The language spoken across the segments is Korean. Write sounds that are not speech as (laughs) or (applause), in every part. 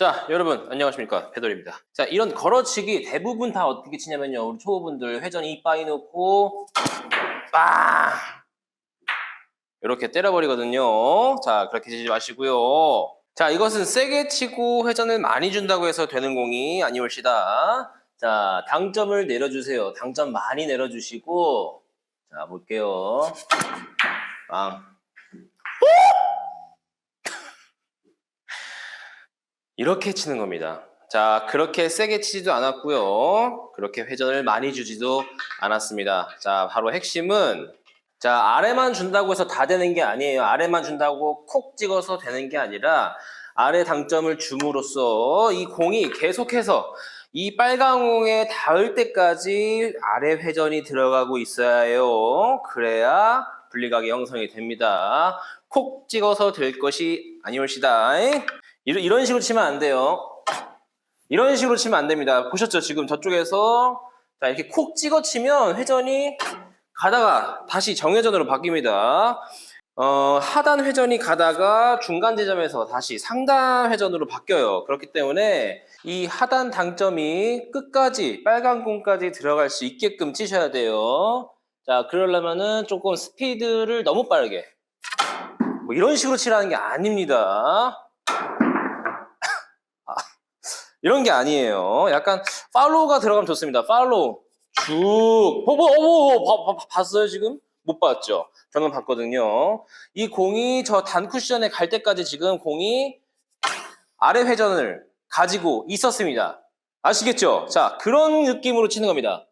자, 여러분 안녕하십니까 배돌입니다. 자, 이런 걸어치기 대부분 다 어떻게 치냐면요, 우리 초보분들 회전 이 빠이 놓고 빵 이렇게 때려버리거든요. 자, 그렇게 치지 마시고요. 자, 이것은 세게 치고 회전을 많이 준다고 해서 되는 공이 아니올시다. 자, 당점을 내려주세요. 당점 많이 내려주시고 자, 볼게요. 빵. 이렇게 치는 겁니다. 자, 그렇게 세게 치지도 않았고요. 그렇게 회전을 많이 주지도 않았습니다. 자, 바로 핵심은 자, 아래만 준다고 해서 다 되는 게 아니에요. 아래만 준다고 콕 찍어서 되는 게 아니라 아래 당점을 줌으로써 이 공이 계속해서 이 빨간 공에 닿을 때까지 아래 회전이 들어가고 있어야 해요. 그래야 분리각이 형성이 됩니다. 콕 찍어서 될 것이 아니올시다. 이런, 이런 식으로 치면 안 돼요. 이런 식으로 치면 안 됩니다. 보셨죠? 지금 저쪽에서 자, 이렇게 콕 찍어 치면 회전이 가다가 다시 정회전으로 바뀝니다. 어, 하단 회전이 가다가 중간 지점에서 다시 상단 회전으로 바뀌어요. 그렇기 때문에 이 하단 당점이 끝까지 빨간 공까지 들어갈 수 있게끔 치셔야 돼요. 자, 그러려면은 조금 스피드를 너무 빠르게 뭐 이런 식으로 치라는 게 아닙니다. 아, 이런 게 아니에요. 약간 팔로우가 들어가면 좋습니다. 팔로우 쭉 보보 어머 봤어요 지금 못 봤죠? 저는 봤거든요. 이 공이 저 단 쿠션에 갈 때까지 지금 공이 아래 회전을 가지고 있었습니다. 아시겠죠? 자 그런 느낌으로 치는 겁니다.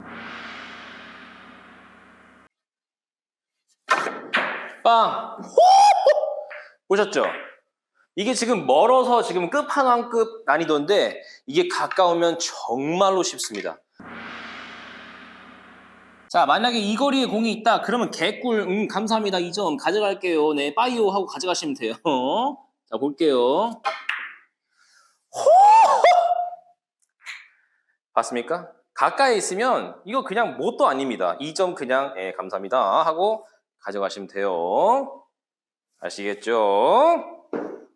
빵 (laughs) 보셨죠? 이게 지금 멀어서 지금 끝판왕급 난이도인데 이게 가까우면 정말로 쉽습니다. 자 만약에 이 거리에 공이 있다 그러면 개꿀 음 감사합니다 이 점 가져갈게요 네 빠이오 하고 가져가시면 돼요 (laughs) 자 볼게요 호호! (laughs) 봤습니까? 가까이 있으면 이거 그냥 뭣도 아닙니다 이 점 그냥 예 감사합니다 하고 가져가시면 돼요 아시겠죠?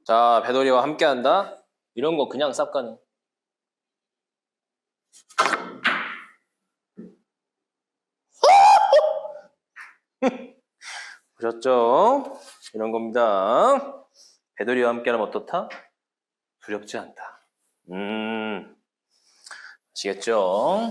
자 배돌이와 함께 한다 이런 거 그냥 쌉 가능 (laughs) 보셨죠? 이런 겁니다. 배돌이와 함께하면 어떻다? 두렵지 않다. 음, 아시겠죠?